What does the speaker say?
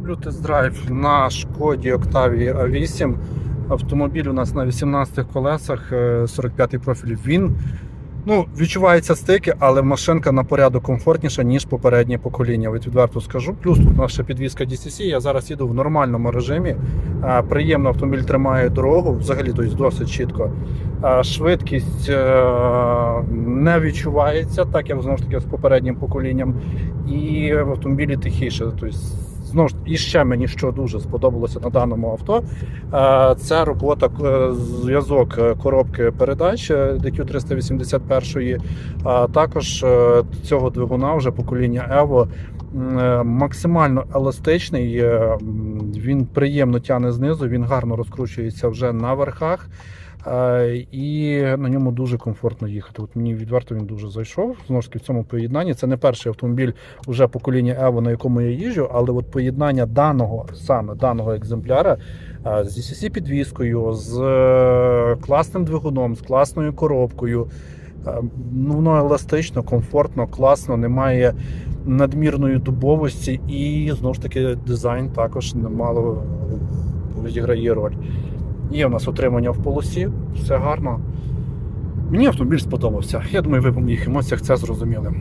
Роблю тест-драйв на шкоді Octavia A8. Автомобіль у нас на 18 колесах, е, 45-й профіль. Він ну, відчувається стики, але машинка на порядок комфортніша, ніж попереднє покоління. От відверто скажу. Плюс тут наша підвізка DCC. Я зараз їду в нормальному режимі. Е, Приємно автомобіль тримає дорогу, взагалі тобто досить чітко. Е, Швидкість е, не відчувається, так як знову ж таки з попереднім поколінням. І в автомобілі тихіше. Тобто, знову ж і ще мені що дуже сподобалося на даному авто. е, Це робота е, зв'язок е, коробки передач DQ 381. А також цього двигуна вже покоління Evo максимально еластичний. Він приємно тягне знизу, він гарно розкручується вже на верхах. Е, І на ньому дуже комфортно їхати. От мені відверто він дуже зайшов. Знову ж таки, в цьому поєднанні. Це не перший автомобіль уже покоління Evo, на якому я їжджу, але от поєднання даного саме даного екземпляра е, з DCC підвіскою, з е, класним двигуном, з класною коробкою. Ну, воно еластично, комфортно, класно, немає надмірної дубовості, і знову ж таки дизайн також немало відіграє роль. Є у нас отримання в полосі, все гарно. Мені автомобіль сподобався. Я думаю, ви по моїх емоціях це зрозуміли.